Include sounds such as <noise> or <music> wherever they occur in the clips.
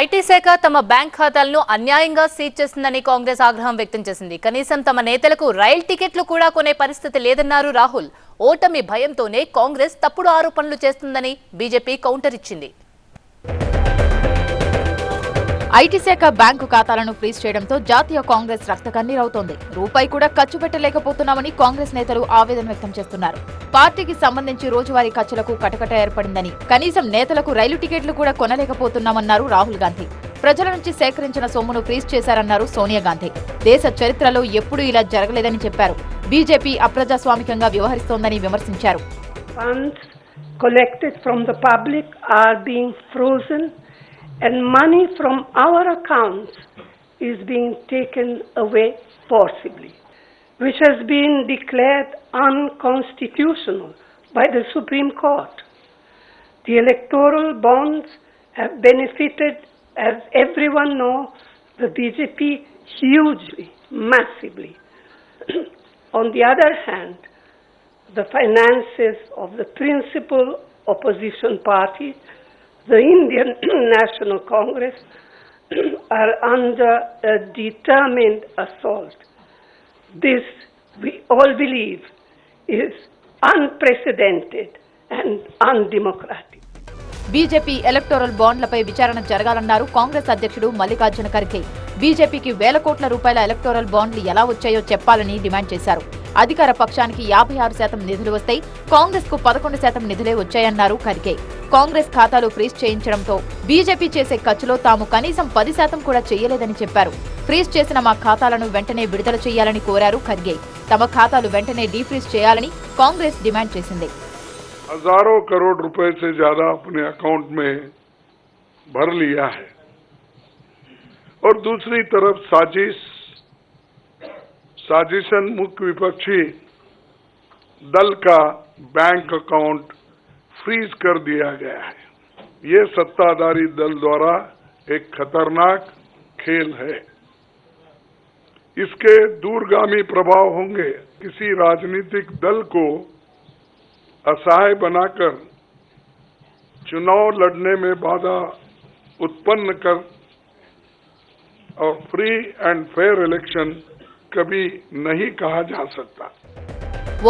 IT శాఖ తమ bank ఖాతాలను అన్యాయంగా సీజ్ చేసిందని కాంగ్రెస్ ఆగ్రహం వ్యక్తం చేసింది. కనీసం తమ నేతలకు రైల్ టికెట్లు కూడా కొనే పరిస్థితి లేదన్నారు రాహుల్. ఓటమి భయంతోనే కాంగ్రెస్ తప్పుడు ఆరోపణలు చేస్తుందని బీజేపీ కౌంటర్ ఇచ్చింది. ఐటీ శాఖ బ్యాంకు ఖాతాలను ఫ్రీజ్ చేయడంతో జాతీయ కాంగ్రెస్ రక్త కన్నీరవుతోంది రూపాయి కూడా ఖర్చు పెట్టలేకపోతున్నామని కాంగ్రెస్ నేతలు ఆవేదన వ్యక్తం చేస్తున్నారు. పార్టీకి సంబంధించి రోజువారీ ఖర్చులకు కటకట ఏర్పడిందని కనీసం నేతలకు రైలు టికెట్లు కూడా కొనలేకపోతున్నామన్నారు రాహుల్ గాంధీ. ప్రజల నుంచి సేకరించిన సొమ్మును ఫ్రీజ్ చేశారన్నారు సోనియా గాంధీ. దేశ చరిత్రలో ఎప్పుడూ ఇలా జరగలేదని చెప్పారు. బీజేపీ అప్రజాస్వామికంగా వ్యవహరిస్తోందని విమర్శించారు. Collected from the public are being frozen. And money from our accounts is being taken away forcibly, which has been declared unconstitutional by the Supreme Court. The electoral bonds have benefited, as everyone knows, the BJP hugely, massively. <clears throat> On the other hand, the finances of the principal opposition party, the Indian <clears throat> National Congress, <clears throat> are under a determined assault. This, we all believe, is unprecedented and undemocratic. BJP electoral బాండ్లపై విచారణ జరగాలన్నారు కాంగ్రెస్ అధ్యక్షుడు మల్లికార్జున ఖర్గే బీజేపీకి వేల కోట్ల రూపాయల electoral బాండ్లు ఎలా వచ్చాయో చెప్పాలని డిమాండ్ చేశారు అధికార పక్షానికి యాభై ఆరు శాతం నిధులు వస్తాయి కాంగ్రెస్కు పదకొండు శాతం నిధులే వచ్చాయన్నారు ఖర్గే కాంగ్రెస్ ఖాతాలు ఫ్రీజ్ చేయించడంతో బీజేపీ చేసే ఖర్చులో తాము కనీసం పది శాతం కూడా చేయలేదని చెప్పారు ఫ్రీజ్ చేసిన మా ఖాతాలను వెంటనే విడుదల చేయాలని కోరారు ఖర్గే తమ ఖాతాలు వెంటనే డీఫ్రీజ్ చేయాలని కాంగ్రెస్ డిమాండ్ చేసింది हजारों करोड़ रुपए से ज्यादा अपने अकाउंट में भर लिया है और दूसरी तरफ साजिश साजिशन मुख्य विपक्षी दल का बैंक अकाउंट फ्रीज कर दिया गया है। ये सत्ताधारी दल द्वारा एक खतरनाक खेल है। इसके दूरगामी प्रभाव होंगे। किसी राजनीतिक दल को असहाय बनाकर चुनाव लड़ने में बाधा उत्पन्न कर और फ्री एंड फेयर इलेक्शन कभी नहीं कहा जा सकता।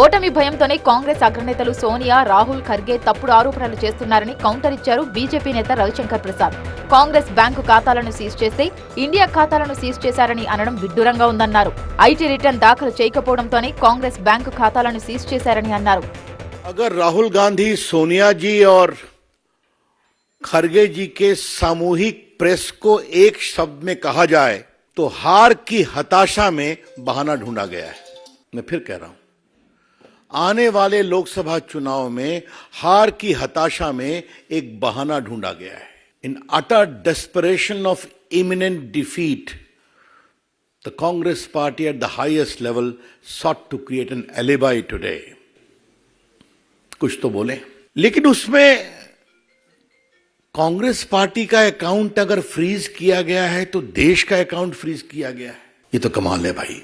ఓటమి భయంతోనే కాంగ్రెస్ అగ్రనేతలు సోనియా రాహుల్ ఖర్గే తప్పుడు ఆరోపణలు చేస్తున్నారని కౌంటర్ ఇచ్చారు బీజేపీ నేత రవిశంకర్ ప్రసాద్ కాంగ్రెస్ బ్యాంకు ఖాతాలను సీజ్ చేస్తే ఇండియా ఖాతాలను సీజ్ చేశారని అనడం విడ్డూరంగా ఉందన్నారు ఐటీ రిటర్న్ దాఖలు చేయకపోవడంతోనే కాంగ్రెస్ బ్యాంకు ఖాతాలను సీజ్ చేశారని అన్నారు अगर राहुल गांधी सोनिया जी और खरगे जी के सामूहिक प्रेस को एक शब्द में कहा जाए तो हार की हताशा में बहाना ढूंढा गया है मैं फिर कह रहा हूं आने वाले लोकसभा चुनाव में हार की हताशा में एक बहाना ढूंढा गया है। In utter desperation of imminent defeat the Congress party at the highest level sought to create an alibi today. कुछ तो बोले। लेकिन उसमें कांग्रेस पार्टी का अकाउंट अगर फ्रीज किया गया है तो देश का अकाउंट फ्रीज किया गया है। ये तो कमाल है भाई।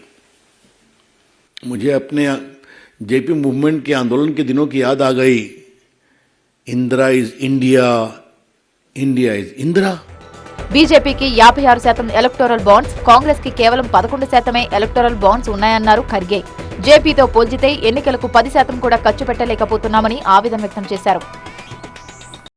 मुझे अपने जेपी मूवमेंट के आंदोलन के दिनों की याद आ गई Indira is India India is Indira బీజేపీకి యాభై ఆరు శాతం ఎలక్టోరల్ బాండ్స్ కాంగ్రెస్ కి కేవలం పదకొండు శాతమే ఎలక్టోరల్ బాండ్స్ ఉన్నాయన్నారు ఖర్గే జేపీతో పోల్చితే ఎన్నికలకు పది శాతం కూడా ఖర్చు పెట్టలేకపోతున్నామని ఆవేదన వ్యక్తం చేశారు